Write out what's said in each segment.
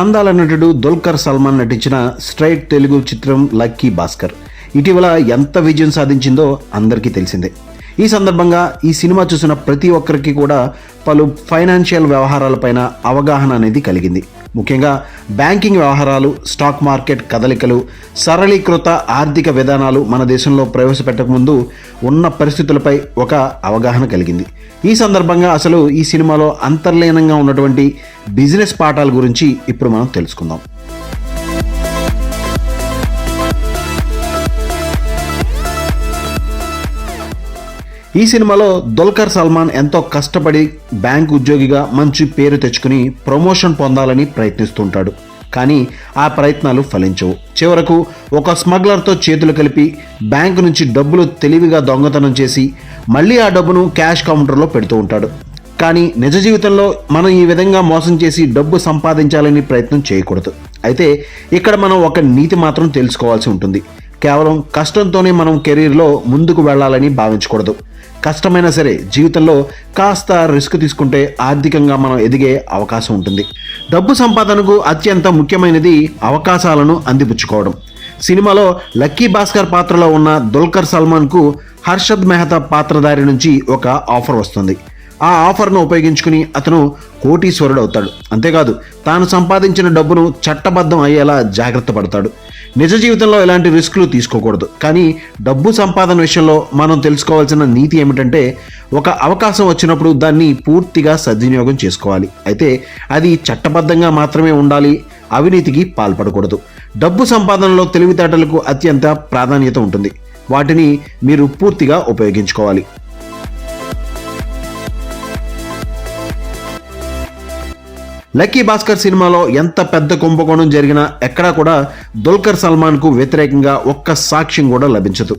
అందాల నటుడు దుల్కర్ సల్మాన్ నటించిన స్ట్రైట్ తెలుగు చిత్రం లక్కీ భాస్కర్. ఇటీవల ఎంత విజయం సాధించిందో అందరికీ తెలిసిందే. ఈ సందర్భంగా ఈ సినిమా చూసిన ప్రతి ఒక్కరికి కూడా పలు ఫైనాన్షియల్ వ్యవహారాలపైన అవగాహన అనేది కలిగింది. ముఖ్యంగా బ్యాంకింగ్ వ్యవహారాలు స్టాక్ మార్కెట్ కదలికలు సరళీకృత ఆర్థిక విధానాలు మన దేశంలో ప్రవేశపెట్టకముందు ఉన్న పరిస్థితులపై ఒక అవగాహన కలిగింది. ఈ సందర్భంగా అసలు ఈ సినిమాలో అంతర్లీనంగా ఉన్నటువంటి బిజినెస్ పాఠాల గురించి ఇప్పుడు మనం తెలుసుకుందాం. ఈ సినిమాలో దుల్కర్ సల్మాన్ ఎంతో కష్టపడి బ్యాంక్ ఉద్యోగిగా మంచి పేరు తెచ్చుకుని ప్రమోషన్ పొందాలని ప్రయత్నిస్తుంటాడు. కానీ ఆ ప్రయత్నాలు ఫలించవు. చివరకు ఒక స్మగ్లర్తో చేతులు కలిపి బ్యాంకు నుంచి డబ్బులు తెలివిగా దొంగతనం చేసి మళ్ళీ ఆ డబ్బును క్యాష్ కౌంటర్లో పెడుతూ ఉంటాడు. కానీ నిజ జీవితంలో మనం ఈ విధంగా మోసం చేసి డబ్బు సంపాదించాలని ప్రయత్నం చేయకూడదు. అయితే ఇక్కడ మనం ఒక నీతి మాత్రం తెలుసుకోవాల్సి ఉంటుంది. కేవలం కష్టంతోనే మనం కెరీర్లో ముందుకు వెళ్ళాలని భావించకూడదు. కష్టమైనా సరే జీవితంలో కాస్త రిస్క్ తీసుకుంటే ఆర్థికంగా మనం ఎదిగే అవకాశం ఉంటుంది. డబ్బు సంపాదనకు అత్యంత ముఖ్యమైనది అవకాశాలను అందిపుచ్చుకోవడం. సినిమాలో లక్కీ భాస్కర్ పాత్రలో ఉన్న దుల్కర్ సల్మాన్కు హర్షద్ మెహతా పాత్రధారి నుంచి ఒక ఆఫర్ వస్తుంది. ఆ ఆఫర్ను ఉపయోగించుకుని అతను కోటీశ్వరుడు అవుతాడు అంతేకాదు తాను సంపాదించిన డబ్బును చట్టబద్ధం అయ్యేలా జాగ్రత్త పడతాడు. నిజ జీవితంలో ఎలాంటి రిస్క్లు తీసుకోకూడదు. కానీ డబ్బు సంపాదన విషయంలో మనం తెలుసుకోవాల్సిన నీతి ఏమిటంటే ఒక అవకాశం వచ్చినప్పుడు దాన్ని పూర్తిగా సద్వినియోగం చేసుకోవాలి. అయితే అది చట్టబద్ధంగా మాత్రమే ఉండాలి అవినీతికి పాల్పడకూడదు. డబ్బు సంపాదనలో తెలివితేటలకు అత్యంత ప్రాధాన్యత ఉంటుంది. వాటిని మీరు పూర్తిగా ఉపయోగించుకోవాలి. లక్కీ భాస్కర్ సినిమాలో ఎంత పెద్ద కుంభకోణం జరిగినా ఎక్కడా కూడా దుల్కర్ సల్మాన్కు వ్యతిరేకంగా ఒక్క సాక్ష్యం కూడా లభించదు.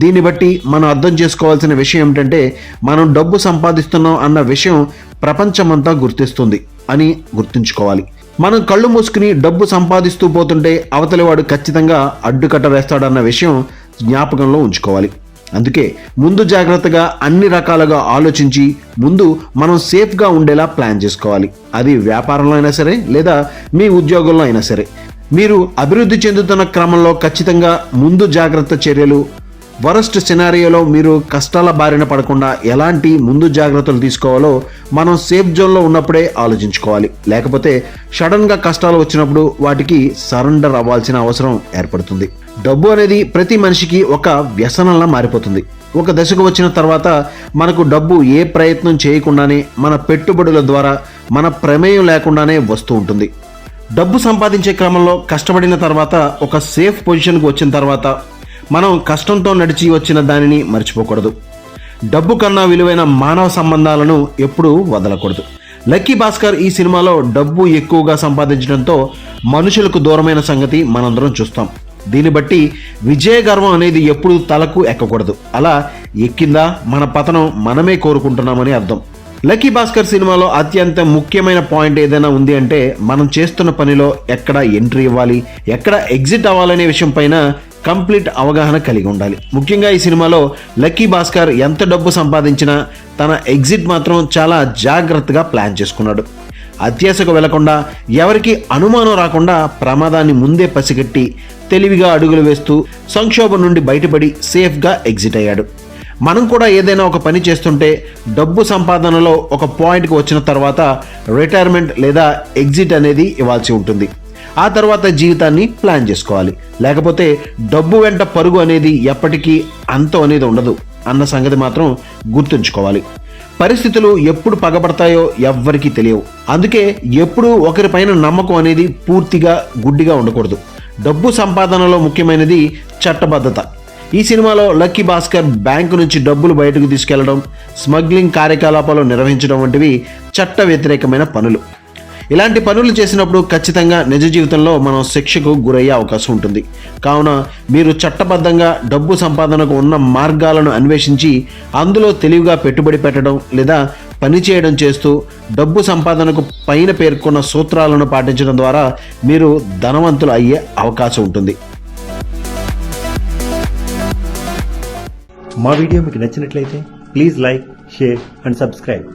దీన్ని బట్టి మనం అర్థం చేసుకోవాల్సిన విషయం ఏమిటంటే మనం డబ్బు సంపాదిస్తున్నాం అన్న విషయం ప్రపంచమంతా గుర్తిస్తుంది అని గుర్తుంచుకోవాలి. మనం కళ్ళు మూసుకుని డబ్బు సంపాదిస్తూ పోతుంటే అవతలివాడు ఖచ్చితంగా అడ్డుకట్ట వేస్తాడన్న విషయం జ్ఞాపకంలో ఉంచుకోవాలి. అందుకే ముందు జాగ్రత్తగా అన్ని రకాలుగా ఆలోచించి ముందు మనం సేఫ్గా ఉండేలా ప్లాన్ చేసుకోవాలి. అది వ్యాపారంలో అయినా సరే లేదా మీ ఉద్యోగంలో అయినా సరే. మీరు అభివృద్ధి చెందుతున్న క్రమంలో ఖచ్చితంగా ముందు జాగ్రత్త చర్యలు వరస్ట్ సినారియోలో మీరు కష్టాల బారిన పడకుండా ఎలాంటి ముందు జాగ్రత్తలు తీసుకోవాలో మనం సేఫ్ జోన్లో ఉన్నప్పుడే ఆలోచించుకోవాలి. లేకపోతే సడన్గా కష్టాలు వచ్చినప్పుడు వాటికి సరెండర్ అవ్వాల్సిన అవసరం ఏర్పడుతుంది. డబ్బు అనేది ప్రతి మనిషికి ఒక వ్యసనంలా మారిపోతుంది. ఒక దశకు వచ్చిన తర్వాత మనకు డబ్బు ఏ ప్రయత్నం చేయకుండానే మన పెట్టుబడుల ద్వారా మన ప్రమేయం లేకుండానే వస్తూ ఉంటుంది. డబ్బు సంపాదించే క్రమంలో కష్టపడిన తర్వాత ఒక సేఫ్ పొజిషన్కు వచ్చిన తర్వాత మనం కష్టంతో నడిచి వచ్చిన దానిని మర్చిపోకూడదు. డబ్బు కన్నా విలువైన మానవ సంబంధాలను ఎప్పుడూ వదలకూడదు. లక్కీ భాస్కర్ ఈ సినిమాలో డబ్బు ఎక్కువగా సంపాదించడంతో మనుషులకు దూరమైన సంగతి మనందరం చూస్తాం. దీన్ని బట్టి విజయ గర్వం అనేది ఎప్పుడు తలకు ఎక్కకూడదు. అలా ఎక్కిందా మన పతనం మనమే కోరుకుంటున్నామని అర్థం. లక్కీ భాస్కర్ సినిమాలో అత్యంత ముఖ్యమైన పాయింట్ ఏదైనా ఉంది అంటే మనం చేస్తున్న పనిలో ఎక్కడ ఎంట్రీ ఇవ్వాలి ఎక్కడ ఎగ్జిట్ అవ్వాలనే విషయం పైన కంప్లీట్ అవగాహన కలిగి ఉండాలి. ముఖ్యంగా ఈ సినిమాలో లక్కీ భాస్కర్ ఎంత డబ్బు సంపాదించినా తన ఎగ్జిట్ మాత్రం చాలా జాగ్రత్తగా ప్లాన్ చేసుకున్నాడు. అత్యాశకు వెళ్ళకుండా ఎవరికి అనుమానం రాకుండా ప్రమాదాన్ని ముందే పసిగట్టి తెలివిగా అడుగులు వేస్తూ సంక్షోభం నుండి బయటపడి సేఫ్గా ఎగ్జిట్ అయ్యాడు. మనం కూడా ఏదైనా ఒక పని చేస్తుంటే డబ్బు సంపాదనలో ఒక పాయింట్కి వచ్చిన తర్వాత రిటైర్మెంట్ లేదా ఎగ్జిట్ అనేది ఇవ్వాల్సి ఉంటుంది. ఆ తర్వాత జీవితాన్ని ప్లాన్ చేసుకోవాలి. లేకపోతే డబ్బు వెంట పరుగు అనేది ఎప్పటికీ అంతం అనేది ఉండదు అన్న సంగతి మాత్రం గుర్తుంచుకోవాలి. పరిస్థితులు ఎప్పుడు పగబడతాయో ఎవ్వరికీ తెలియవు. అందుకే ఎప్పుడు ఒకరిపైన నమ్మకం అనేది పూర్తిగా గుడ్డిగా ఉండకూడదు. డబ్బు సంపాదనలో ముఖ్యమైనది చట్టబద్ధత. ఈ సినిమాలో లక్కీ భాస్కర్ బ్యాంకు నుంచి డబ్బులు బయటకు తీసుకెళ్ళడం స్మగ్లింగ్ కార్యకలాపాలు నిర్వహించడం వంటివి చట్ట వ్యతిరేకమైన పనులు. ఇలాంటి పనులు చేసినప్పుడు ఖచ్చితంగా నిజ జీవితంలో మనం శిక్షకు గురయ్యే అవకాశం ఉంటుంది. కావున మీరు చట్టబద్ధంగా డబ్బు సంపాదనకు ఉన్న మార్గాలను అన్వేషించి అందులో తెలివిగా పెట్టుబడి పెట్టడం లేదా పని చేయడం చేస్తూ డబ్బు సంపాదనకు పైన పేర్కొన్న సూత్రాలను పాటించడం ద్వారా మీరు ధనవంతులు అయ్యే అవకాశం ఉంటుంది. మా వీడియో మీకు నచ్చినట్లయితే please like share and subscribe.